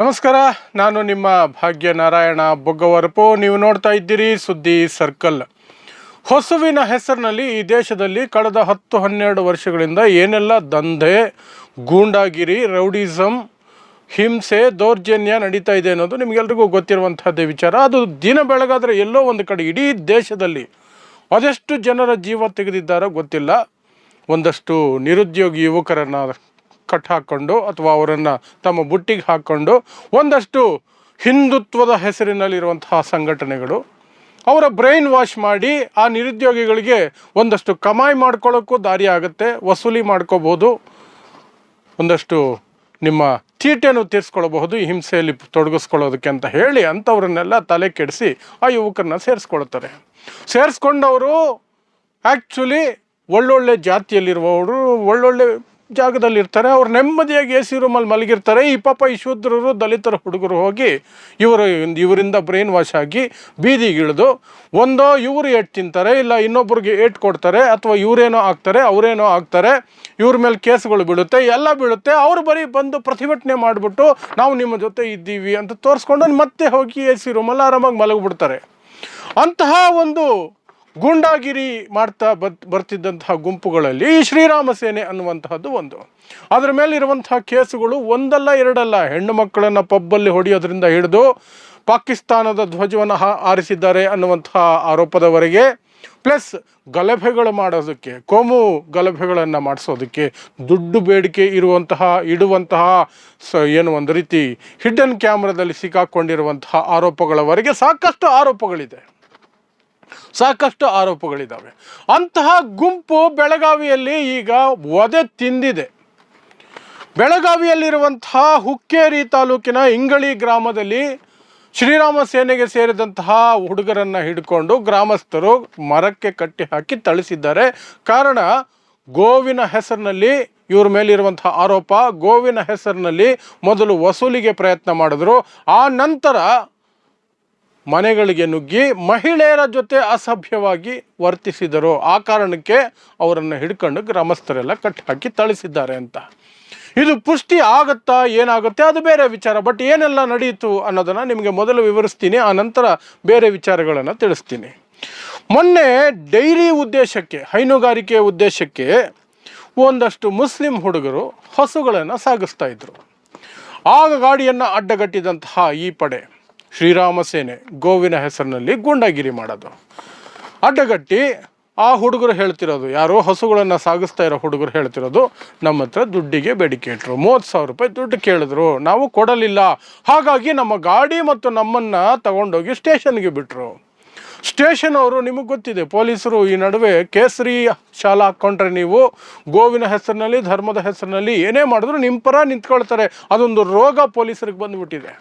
ನಮಸ್ಕಾರ, ನಾನು ನಿಮ್ಮ ಭಾಗ್ಯ ನಾರಾಯಣ ಬೊಗ್ಗವರಪು. ನೀವು ನೋಡ್ತಾ ಇದ್ದೀರಿ ಸುದ್ದಿ ಸರ್ಕಲ್. ಹೊಸುವಿನ ಹೆಸರಿನಲ್ಲಿ ಈ ದೇಶದಲ್ಲಿ ಕಳೆದ ಹತ್ತು ಹನ್ನೆರಡು ವರ್ಷಗಳಿಂದ ಏನೆಲ್ಲ ದಂಧೆ, ಗೂಂಡಾಗಿರಿ ರೌಡಿಸಮ್ ಹಿಂಸೆ, ದೌರ್ಜನ್ಯ ನಡೀತಾ ಇದೆ ಅನ್ನೋದು ನಿಮಗೆಲ್ರಿಗೂ ಗೊತ್ತಿರುವಂಥದ್ದೇ ವಿಚಾರ. ಅದು ದಿನ ಬೆಳಗಾದರೆ ಎಲ್ಲೋ ಒಂದು ಕಡೆ ಇಡೀ ದೇಶದಲ್ಲಿ ಅದೆಷ್ಟು ಜನರ ಜೀವ ತೆಗೆದಿದ್ದಾರೋ ಗೊತ್ತಿಲ್ಲ. ಒಂದಷ್ಟು ನಿರುದ್ಯೋಗಿ ಯುವಕರನ್ನು ಕಟ್ ಹಾಕ್ಕೊಂಡು ಅಥವಾ ಅವರನ್ನು ತಮ್ಮ ಬುಟ್ಟಿಗೆ ಹಾಕ್ಕೊಂಡು ಒಂದಷ್ಟು ಹಿಂದುತ್ವದ ಹೆಸರಿನಲ್ಲಿರುವಂತಹ ಸಂಘಟನೆಗಳು, ಅವರ ಬ್ರೈನ್ ವಾಶ್ ಮಾಡಿ ಆ ನಿರುದ್ಯೋಗಿಗಳಿಗೆ ಒಂದಷ್ಟು ಕಮಾಯಿ ಮಾಡ್ಕೊಳ್ಳೋಕ್ಕೂ ದಾರಿ ಆಗುತ್ತೆ, ವಸೂಲಿ ಮಾಡ್ಕೋಬೋದು, ಒಂದಷ್ಟು ನಿಮ್ಮ ತೀಟೆಯನ್ನು ತೀರಿಸ್ಕೊಳ್ಬಹುದು, ಈ ಹಿಂಸೆಯಲ್ಲಿ ತೊಡಗಿಸ್ಕೊಳ್ಳೋದಕ್ಕೆ ಅಂತ ಹೇಳಿ ಅಂಥವ್ರನ್ನೆಲ್ಲ ತಲೆ ಕೆಡಿಸಿ ಆ ಯುವಕರನ್ನ ಸೇರಿಸ್ಕೊಳ್ತಾರೆ. ಸೇರಿಸ್ಕೊಂಡವರು ಆ್ಯಕ್ಚುಲಿ ಒಳ್ಳೊಳ್ಳೆ ಜಾತಿಯಲ್ಲಿರುವವರು, ಒಳ್ಳೊಳ್ಳೆ ಜಾಗದಲ್ಲಿ ಇರ್ತಾರೆ ಅವ್ರು ನೆಮ್ಮದಿಯಾಗಿ ಎ ಸಿ ರೂಮಲ್ಲಿ ಮಲಗಿರ್ತಾರೆ. ಈ ಪಾಪ ಈ ಶೂದ್ರರು, ದಲಿತರ ಹುಡುಗರು ಹೋಗಿ ಇವರು ಇವರಿಂದ ಬ್ರೈನ್ ವಾಶ್ ಆಗಿ ಬೀದಿಗಿಳಿದು ಒಂದೋ ಇವರು ಏಟ್ ತಿಂತಾರೆ, ಇಲ್ಲ ಇನ್ನೊಬ್ರಿಗೆ ಏಟ್ ಕೊಡ್ತಾರೆ, ಅಥವಾ ಇವರೇನೋ ಆಗ್ತಾರೆ, ಅವರೇನೋ ಆಗ್ತಾರೆ, ಇವ್ರ ಮೇಲೆ ಕೇಸ್ಗಳು ಬೀಳುತ್ತೆ, ಎಲ್ಲ ಬೀಳುತ್ತೆ. ಅವರು ಬರೀ ಬಂದು ಪ್ರತಿಭಟನೆ ಮಾಡಿಬಿಟ್ಟು ನಾವು ನಿಮ್ಮ ಜೊತೆ ಇದ್ದೀವಿ ಅಂತ ತೋರಿಸ್ಕೊಂಡು ಮತ್ತೆ ಹೋಗಿ ಎ ಸಿ ರೂಮಲ್ಲಿ ಆರಾಮಾಗಿ ಮಲಗಿಬಿಡ್ತಾರೆ. ಅಂತಹ ಒಂದು ಗೂಂಡಾಗಿರಿ ಮಾಡ್ತಾ ಬತ್ ಬರ್ತಿದ್ದಂತಹ ಗುಂಪುಗಳಲ್ಲಿ ಶ್ರೀರಾಮ ಸೇನೆ ಅನ್ನುವಂತಹದ್ದು ಒಂದು. ಅದರ ಮೇಲೆ ಇರುವಂತಹ ಕೇಸುಗಳು ಒಂದಲ್ಲ ಎರಡಲ್ಲ. ಹೆಣ್ಣು ಮಕ್ಕಳನ್ನು ಪಬ್ಬಲ್ಲಿ ಹೊಡೆಯೋದ್ರಿಂದ ಹಿಡಿದು ಪಾಕಿಸ್ತಾನದ ಧ್ವಜವನ್ನು ಆರಿಸಿದ್ದಾರೆ ಅನ್ನುವಂತಹ ಆರೋಪದವರೆಗೆ, ಪ್ಲಸ್ ಗಲಭೆಗಳು ಮಾಡೋದಕ್ಕೆ, ಕೋಮು ಗಲಭೆಗಳನ್ನು ಮಾಡಿಸೋದಕ್ಕೆ, ದುಡ್ಡು ಬೇಡಿಕೆ ಇರುವಂತಹ, ಇಡುವಂತಹ ಸ ಏನು ಒಂದು ರೀತಿ ಹಿಡ್ಡನ್ ಕ್ಯಾಮ್ರಾದಲ್ಲಿ ಸಿಕ್ಕಾಕ್ಕೊಂಡಿರುವಂತಹ ಆರೋಪಗಳವರೆಗೆ ಸಾಕಷ್ಟು ಆರೋಪಗಳಿದೆ. ಸಾಕಷ್ಟು ಆರೋಪಗಳಿದ್ದಾವೆ. ಅಂತಹ ಗುಂಪು ಬೆಳಗಾವಿಯಲ್ಲಿ ಈಗ ಒದೆ ತಿಂದಿದೆ. ಬೆಳಗಾವಿಯಲ್ಲಿರುವಂತಹ ಹುಕ್ಕೇರಿ ತಾಲೂಕಿನ ಇಂಗಳಿ ಗ್ರಾಮದಲ್ಲಿ ಶ್ರೀರಾಮ ಸೇನೆಗೆ ಸೇರಿದಂತಹ ಹುಡುಗರನ್ನು ಹಿಡ್ಕೊಂಡು ಗ್ರಾಮಸ್ಥರು ಮರಕ್ಕೆ ಕಟ್ಟಿ ಹಾಕಿ ತಳಿಸಿದ್ದಾರೆ ಕಾರಣ, ಗೋವಿನ ಹೆಸರಿನಲ್ಲಿ ಇವ್ರ ಮೇಲಿರುವಂತಹ ಆರೋಪ, ಗೋವಿನ ಹೆಸರಿನಲ್ಲಿ ಮೊದಲು ವಸೂಲಿಗೆ ಪ್ರಯತ್ನ ಮಾಡಿದ್ರು. ಆ ನಂತರ ಮನೆಗಳಿಗೆ ನುಗ್ಗಿ ಮಹಿಳೆಯರ ಜೊತೆ ಅಸಭ್ಯವಾಗಿ ವರ್ತಿಸಿದರು. ಆ ಕಾರಣಕ್ಕೆ ಅವರನ್ನು ಹಿಡ್ಕೊಂಡು ಗ್ರಾಮಸ್ಥರೆಲ್ಲ ಕಟ್ಟಿ ಹಾಕಿ ತಳಿಸಿದ್ದಾರೆ ಅಂತ. ಇದು ಪುಷ್ಟಿ ಆಗುತ್ತಾ ಏನಾಗುತ್ತೆ? ಅದು ಬೇರೆ ವಿಚಾರ. ಬಟ್ ಏನೆಲ್ಲ ನಡೆಯಿತು ಅನ್ನೋದನ್ನು ನಿಮಗೆ ಮೊದಲು ವಿವರಿಸ್ತೀನಿ. ಆ ನಂತರ ಬೇರೆ ವಿಚಾರಗಳನ್ನು ತಿಳಿಸ್ತೀನಿ. ಮೊನ್ನೆ ಡೈರಿ ಉದ್ದೇಶಕ್ಕೆ, ಹೈನುಗಾರಿಕೆ ಉದ್ದೇಶಕ್ಕೆ ಒಂದಷ್ಟು ಮುಸ್ಲಿಂ ಹುಡುಗರು ಹಸುಗಳನ್ನು ಸಾಗಿಸ್ತಾ ಇದ್ರು. ಆಗ ಗಾಡಿಯನ್ನು ಅಡ್ಡಗಟ್ಟಿದಂತಹ ಈ ಪಡೆ ಶ್ರೀರಾಮ ಸೇನೆ ಗೋವಿನ ಹೆಸರಿನಲ್ಲಿ ಗೂಂಡಾಗಿರಿ ಮಾಡೋದು. ಅಡ್ಡಗಟ್ಟಿ, ಆ ಹುಡುಗರು ಹೇಳ್ತಿರೋದು ಯಾರೋ ಹಸುಗಳನ್ನು ಸಾಗಿಸ್ತಾ ಇರೋ ಹುಡುಗರು ಹೇಳ್ತಿರೋದು, ನಮ್ಮ ಹತ್ರ ದುಡ್ಡಿಗೆ ಬೇಡಿಕೆ ಇಟ್ಟರು ಮೂವತ್ತು ಸಾವಿರ ರೂಪಾಯಿ ದುಡ್ಡು ಕೇಳಿದ್ರು. ನಾವು ಕೊಡಲಿಲ್ಲ. ಹಾಗಾಗಿ ನಮ್ಮ ಗಾಡಿ ಮತ್ತು ನಮ್ಮನ್ನು ತಗೊಂಡೋಗಿ ಸ್ಟೇಷನ್ಗೆ ಬಿಟ್ಟರು ಸ್ಟೇಷನ್ ಅವರು ನಿಮಗೆ ಗೊತ್ತಿದೆ, ಪೊಲೀಸರು ಈ ನಡುವೆ ಕೇಸರಿ ಶಾಲಾ ಹಾಕ್ಕೊಂಡ್ರೆ ನೀವು ಗೋವಿನ ಹೆಸರಿನಲ್ಲಿ, ಧರ್ಮದ ಹೆಸರಿನಲ್ಲಿ ಏನೇ ಮಾಡಿದ್ರು ನಿಮ್ಮ ಪರ ನಿಂತ್ಕೊಳ್ತಾರೆ. ಅದೊಂದು ರೋಗ ಪೊಲೀಸರಿಗೆ ಬಂದುಬಿಟ್ಟಿದೆ.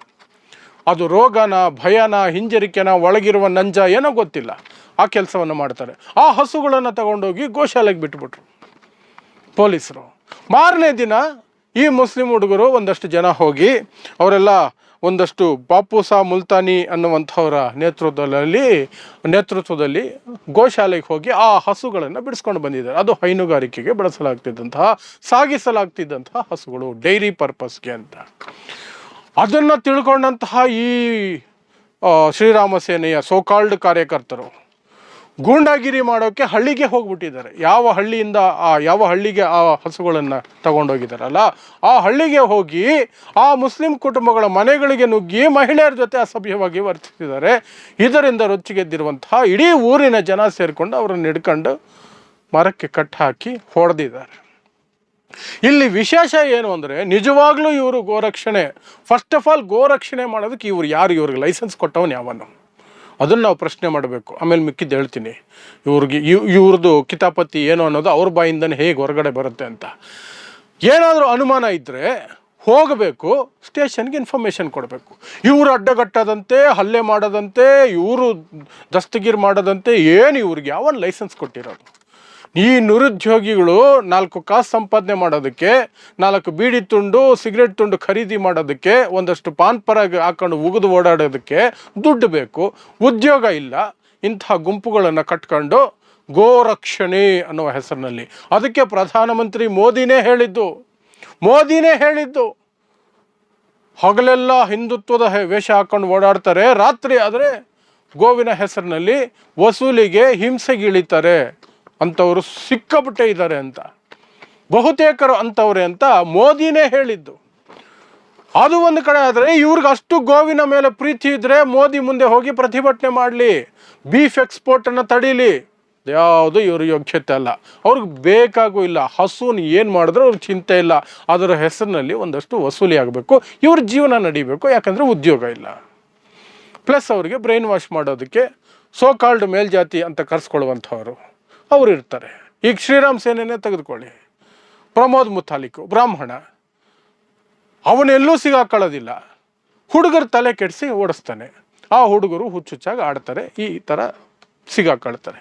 ಅದು ರೋಗನ, ಭಯನ, ಹಿಂಜರಿಕೆನ ಒಳಗಿರುವ ನಂಜ ಏನೋ ಗೊತ್ತಿಲ್ಲ. ಆ ಕೆಲಸವನ್ನು ಮಾಡ್ತಾರೆ. ಆ ಹಸುಗಳನ್ನು ತಗೊಂಡೋಗಿ ಗೋಶಾಲೆಗೆ ಬಿಟ್ಬಿಟ್ರು. ಪೊಲೀಸರು. ಮಾರನೇ ದಿನ ಈ ಮುಸ್ಲಿಂ ಹುಡುಗರು ಒಂದಷ್ಟು ಜನ ಹೋಗಿ ಅವರೆಲ್ಲ ಒಂದಷ್ಟು ಬಾಪೂಸಾ, ಮುಲ್ತಾನಿ ಅನ್ನುವಂಥವರ ನೇತೃತ್ವದಲ್ಲಿ ನೇತೃತ್ವದಲ್ಲಿ ಗೋಶಾಲೆಗೆ ಹೋಗಿ ಆ ಹಸುಗಳನ್ನು ಬಿಡಿಸ್ಕೊಂಡು ಬಂದಿದ್ದಾರೆ. ಅದು ಹೈನುಗಾರಿಕೆಗೆ ಬಳಸಲಾಗ್ತಿದ್ದಂತಹ, ಸಾಗಿಸಲಾಗ್ತಿದ್ದಂತಹ ಹಸುಗಳು, ಡೈರಿ ಪರ್ಪಸ್ಗೆ ಅಂತ. ಅದನ್ನು ತಿಳ್ಕೊಂಡಂತಹ ಈ ಶ್ರೀರಾಮ ಸೇನೆಯ ಸೋಕಾಲ್ಡ್ ಕಾರ್ಯಕರ್ತರು ಗೂಂಡಾಗಿರಿ ಮಾಡೋಕ್ಕೆ ಹಳ್ಳಿಗೆ ಹೋಗ್ಬಿಟ್ಟಿದ್ದಾರೆ. ಯಾವ ಹಳ್ಳಿಯಿಂದ, ಆ, ಯಾವ ಹಳ್ಳಿಗೆ ಆ ಹಸುಗಳನ್ನು ತಗೊಂಡೋಗಿದ್ದಾರಲ್ಲ, ಆ ಹಳ್ಳಿಗೆ ಹೋಗಿ ಆ ಮುಸ್ಲಿಂ ಕುಟುಂಬಗಳ ಮನೆಗಳಿಗೆ ನುಗ್ಗಿ ಮಹಿಳೆಯರ ಜೊತೆ ಅಸಭ್ಯವಾಗಿ ವರ್ತಿಸಿದ್ದಾರೆ. ಇದರಿಂದ ರೊಚ್ಚಿಗೆದ್ದಿರುವಂತಹ ಇಡೀ ಊರಿನ ಜನ ಸೇರಿಕೊಂಡು ಅವರನ್ನು ಹಿಡ್ಕೊಂಡು ಮರಕ್ಕೆ ಕಟ್ಟಾಕಿ ಹೊಡೆದಿದ್ದಾರೆ. ಇಲ್ಲಿ ವಿಶೇಷ ಏನು ಅಂದರೆ ನಿಜವಾಗ್ಲೂ ಇವರು ಗೋರಕ್ಷಣೆ ಫಸ್ಟ್ ಆಫ್ ಆಲ್ ಗೋರಕ್ಷಣೆ ಮಾಡೋದಕ್ಕೆ ಇವ್ರು ಯಾರು? ಇವ್ರಿಗೆ ಲೈಸೆನ್ಸ್ ಕೊಟ್ಟವನು ಯಾವನು? ಅದನ್ನು ನಾವು ಪ್ರಶ್ನೆ ಮಾಡಬೇಕು. ಆಮೇಲೆ ಮಿಕ್ಕಿದ್ದು ಹೇಳ್ತೀನಿ. ಇವ್ರಿಗೆ ಇವ್ ಇವ್ರದ್ದು ಕಿತಾಪತಿ ಏನು ಅನ್ನೋದು ಅವ್ರ ಬಾಯಿಂದನೇ ಹೇಗೆ ಹೊರಗಡೆ ಬರುತ್ತೆ ಅಂತ. ಏನಾದರೂ ಅನುಮಾನ ಇದ್ದರೆ ಹೋಗಬೇಕು ಸ್ಟೇಷನ್ಗೆ ಇನ್ಫಾರ್ಮೇಷನ್ ಕೊಡಬೇಕು. ಇವರು ಅಡ್ಡಗಟ್ಟದಂತೆ, ಹಲ್ಲೆ ಮಾಡದಂತೆ, ಇವರು ದಸ್ತಗಿರ್ ಮಾಡದಂತೆ, ಏನು ಇವ್ರಿಗೆ ಯಾವ ಲೈಸೆನ್ಸ್ ಕೊಟ್ಟಿರೋದು? ಈ ನಿರುದ್ಯೋಗಿಗಳು ನಾಲ್ಕು ಕಾಸು ಸಂಪಾದನೆ ಮಾಡೋದಕ್ಕೆ, ನಾಲ್ಕು ಬೀಡಿ ತುಂಡು, ಸಿಗರೆಟ್ ತುಂಡು ಖರೀದಿ ಮಾಡೋದಕ್ಕೆ, ಒಂದಷ್ಟು ಪಾನ್ ಪರಾಗ ಹಾಕೊಂಡು ಉಗಿದು ಓಡಾಡೋದಕ್ಕೆ ದುಡ್ಡು ಬೇಕು. ಉದ್ಯೋಗ ಇಲ್ಲ. ಇಂತಹ ಗುಂಪುಗಳನ್ನು ಕಟ್ಕೊಂಡು ಗೋರಕ್ಷಣೆ ಅನ್ನುವ ಹೆಸರಿನಲ್ಲಿ. ಅದಕ್ಕೆ ಪ್ರಧಾನಮಂತ್ರಿ ಮೋದಿನೇ ಹೇಳಿದ್ದು. ಮೋದಿನೇ ಹೇಳಿದ್ದು. ಹಗಲೆಲ್ಲ ಹಿಂದುತ್ವದ ವೇಷ ಹಾಕೊಂಡು ಓಡಾಡ್ತಾರೆ. ರಾತ್ರಿ ಆದರೆ ಗೋವಿನ ಹೆಸರಿನಲ್ಲಿ ವಸೂಲಿಗೆ ಹಿಂಸೆಗಿಳಿತಾರೆ. ಅಂಥವರು ಸಿಕ್ಕಾಪಟ್ಟೆ ಇದ್ದಾರೆ ಅಂತ. ಬಹುತೇಕರು ಅಂಥವ್ರೆ ಅಂತ ಮೋದಿನೇ ಹೇಳಿದ್ದು. ಅದು ಒಂದು ಕಡೆ ಆದರೆ ಇವ್ರಿಗೆ ಅಷ್ಟು ಗೋವಿನ ಮೇಲೆ ಪ್ರೀತಿ ಇದ್ದರೆ ಮೋದಿ ಮುಂದೆ ಹೋಗಿ ಪ್ರತಿಭಟನೆ ಮಾಡಲಿ ಬೀಫ್ ಎಕ್ಸ್ಪೋರ್ಟನ್ನು ತಡೀಲಿ. ಯಾವುದು ಇವರು ಯೋಗ್ಯತೆ ಅಲ್ಲ. ಅವ್ರಿಗೆ ಬೇಕಾಗೂ ಇಲ್ಲ. ಹಸುನ ಏನು ಮಾಡಿದ್ರು ಅವ್ರಿಗೆ ಚಿಂತೆ ಇಲ್ಲ. ಅದರ ಹೆಸರಿನಲ್ಲಿ ಒಂದಷ್ಟು ವಸೂಲಿ ಆಗಬೇಕು. ಇವ್ರ ಜೀವನ ನಡಿಬೇಕು. ಯಾಕಂದರೆ ಉದ್ಯೋಗ ಇಲ್ಲ. ಪ್ಲಸ್ ಅವರಿಗೆ ಬ್ರೈನ್ ವಾಶ್ ಮಾಡೋದಕ್ಕೆ ಸೋ ಕಾಲ್ಡ್ ಮೇಲ್ಜಾತಿ ಅಂತ ಕರೆಸ್ಕೊಳ್ಳುವಂಥವ್ರು. ಅವರು ಇರ್ತಾರೆ. ಈಗ ಶ್ರೀರಾಮ್ ಸೇನೆನೇ ತೆಗೆದುಕೊಳ್ಳಿ. ಪ್ರಮೋದ್ ಮುತಾಲಿಕು ಬ್ರಾಹ್ಮಣ. ಅವನೆಲ್ಲೂ ಸಿಗಾಕೊಳ್ಳೋದಿಲ್ಲ. ಹುಡುಗರ ತಲೆ ಕೆಡಿಸಿ ಓಡಿಸ್ತಾನೆ. ಆ ಹುಡುಗರು ಹುಚ್ಚುಚ್ಚಾಗಿ ಆಡ್ತಾರೆ. ಈ ಥರ ಸಿಗಾಕೊಳ್ತಾರೆ.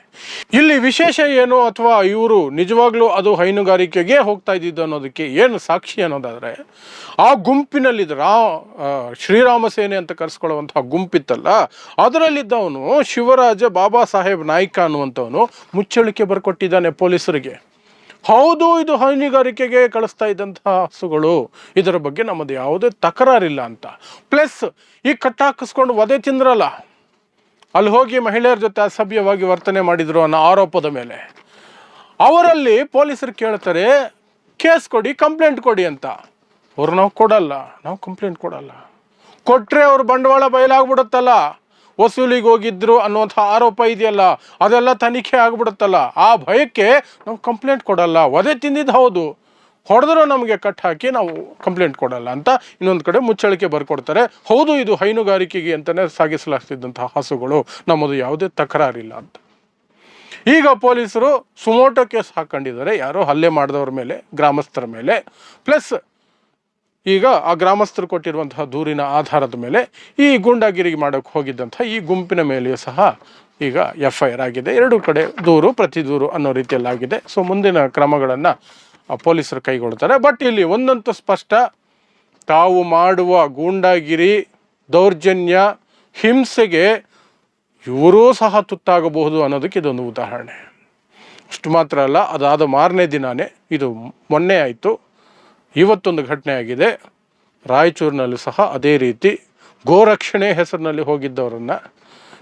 ಇಲ್ಲಿ ವಿಶೇಷ ಏನು ಅಥವಾ ಇವರು ನಿಜವಾಗ್ಲೂ ಅದು ಹೈನುಗಾರಿಕೆಗೆ ಹೋಗ್ತಾ ಇದ್ದಿದ್ದು ಅನ್ನೋದಕ್ಕೆ ಏನು ಸಾಕ್ಷಿ ಅನ್ನೋದಾದರೆ, ಆ ಗುಂಪಿನಲ್ಲಿದ್ದ ರಾ ಶ್ರೀರಾಮ ಸೇನೆ ಅಂತ ಕರೆಸ್ಕೊಳ್ಳುವಂತಹ ಗುಂಪಿತ್ತಲ್ಲ, ಅದರಲ್ಲಿದ್ದವನು ಶಿವರಾಜ ಬಾಬಾ ಸಾಹೇಬ್ ನಾಯ್ಕ ಅನ್ನುವಂಥವನು ಮುಚ್ಚಳಿಕೆ ಬರ್ಕೊಟ್ಟಿದ್ದಾನೆ ಪೊಲೀಸರಿಗೆ. ಹೌದು, ಇದು ಹೈನುಗಾರಿಕೆಗೆ ಕಳಿಸ್ತಾ ಇದ್ದಂತಹ ಹಸುಗಳು. ಇದರ ಬಗ್ಗೆ ನಮ್ಮದು ಯಾವುದೇ ತಕರಾರಿಲ್ಲ ಅಂತ. ಪ್ಲಸ್ ಈ ಕಟ್ಟಾಕಿಸ್ಕೊಂಡು ವಧೆ ತಿಂದ್ರಲ್ಲ ಅಲ್ಲಿ ಹೋಗಿ ಮಹಿಳೆಯರ ಜೊತೆ ಅಸಭ್ಯವಾಗಿ ವರ್ತನೆ ಮಾಡಿದ್ರು ಅನ್ನೋ ಆರೋಪದ ಮೇಲೆ. ಅವರಲ್ಲಿ ಪೊಲೀಸರು ಕೇಳ್ತಾರೆ, ಕೇಸ್ ಕೊಡಿ, ಕಂಪ್ಲೇಂಟ್ ಕೊಡಿ ಅಂತ. ಅವ್ರು, ನಾವು ಕೊಡಲ್ಲ, ನಾವು ಕಂಪ್ಲೇಂಟ್ ಕೊಡಲ್ಲ. ಕೊಟ್ಟರೆ ಅವ್ರ ಬಂಡವಾಳ ಬಯಲಾಗ್ಬಿಡುತ್ತಲ್ಲ. ವಸೂಲಿಗೆ ಹೋಗಿದ್ರು ಅನ್ನುವಂಥ ಆರೋಪ ಇದೆಯಲ್ಲ, ಅದೆಲ್ಲ ತನಿಖೆ ಆಗ್ಬಿಡುತ್ತಲ್ಲ. ಆ ಭಯಕ್ಕೆ ನಾವು ಕಂಪ್ಲೇಂಟ್ ಕೊಡಲ್ಲ. ಒದೆ ತಿಂದಿದ್ದು ಹೌದು. ಹೊಡೆದ್ರು ನಮಗೆ ಕಟ್ ಹಾಕಿ ನಾವು ಕಂಪ್ಲೇಂಟ್ ಕೊಡಲ್ಲ ಅಂತ ಇನ್ನೊಂದು ಕಡೆ ಮುಚ್ಚಳಿಕೆ ಬರ್ಕೊಡ್ತಾರೆ. ಹೌದು, ಇದು ಹೈನುಗಾರಿಕೆಗೆ ಅಂತಲೇ ಸಾಗಿಸಲಾಗ್ತಿದ್ದಂತಹ ಹಸುಗಳು, ನಮ್ಮದು ಯಾವುದೇ ತಕರಾರಿಲ್ಲ ಅಂತ. ಈಗ ಪೊಲೀಸರು ಸುಮೋಟೋ ಕೇಸ್ ಹಾಕೊಂಡಿದ್ದಾರೆ. ಯಾರೋ ಹಲ್ಲೆ ಮಾಡಿದವ್ರ ಮೇಲೆ, ಗ್ರಾಮಸ್ಥರ ಮೇಲೆ. ಪ್ಲಸ್ ಈಗ ಆ ಗ್ರಾಮಸ್ಥರು ಕೊಟ್ಟಿರುವಂತಹ ದೂರಿನ ಆಧಾರದ ಮೇಲೆ ಈ ಗೂಂಡಾಗಿರಿಗೆ ಮಾಡೋಕ್ಕೆ ಹೋಗಿದ್ದಂಥ ಈ ಗುಂಪಿನ ಮೇಲೆಯೂ ಸಹ ಈಗ ಎಫ್ ಐ ಆರ್ ಆಗಿದೆ. ಎರಡು ಕಡೆ ದೂರು, ಪ್ರತಿ ದೂರು ಅನ್ನೋ ರೀತಿಯಲ್ಲಾಗಿದೆ. ಸೊ ಮುಂದಿನ ಕ್ರಮಗಳನ್ನು ಪೊಲೀಸರು ಕೈಗೊಳ್ತಾರೆ. ಬಟ್ ಇಲ್ಲಿ ಒಂದಂತೂ ಸ್ಪಷ್ಟ. ತಾವು ಮಾಡುವ ಗೂಂಡಾಗಿರಿ, ದೌರ್ಜನ್ಯ, ಹಿಂಸೆಗೆ ಇವರೂ ಸಹ ತುತ್ತಾಗಬಹುದು ಅನ್ನೋದಕ್ಕೆ ಇದೊಂದು ಉದಾಹರಣೆ. ಅಷ್ಟು ಮಾತ್ರ ಅಲ್ಲ, ಅದಾದ ಮಾರನೇ ದಿನಾನೇ ಇದು ಮೊನ್ನೆ ಆಯಿತು. ಇವತ್ತೊಂದು ಘಟನೆ ಆಗಿದೆ. ರಾಯಚೂರಿನಲ್ಲೂ ಸಹ ಅದೇ ರೀತಿ ಗೋರಕ್ಷಣೆ ಹೆಸರಿನಲ್ಲಿ ಹೋಗಿದ್ದವರನ್ನು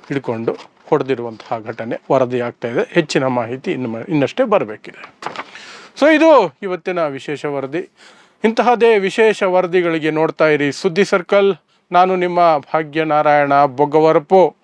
ಹಿಡ್ಕೊಂಡು ಹೊಡೆದಿರುವಂತಹ ಘಟನೆ ವರದಿಯಾಗ್ತಾ ಇದೆ. ಹೆಚ್ಚಿನ ಮಾಹಿತಿ ಇನ್ನು ಇನ್ನಷ್ಟೇ ಬರಬೇಕಿದೆ. ಸೊ ಇದು ಇವತ್ತಿನ ವಿಶೇಷ ವರದಿ. ಇಂತಹದೇ ವಿಶೇಷ ವರದಿಗಳಿಗೆ ನೋಡ್ತಾ ಇರಿ ಸುದ್ದಿ ಸರ್ಕಲ್. ನಾನು ನಿಮ್ಮ ಭಾಗ್ಯನಾರಾಯಣ ಬೊಗ್ಗವರಪು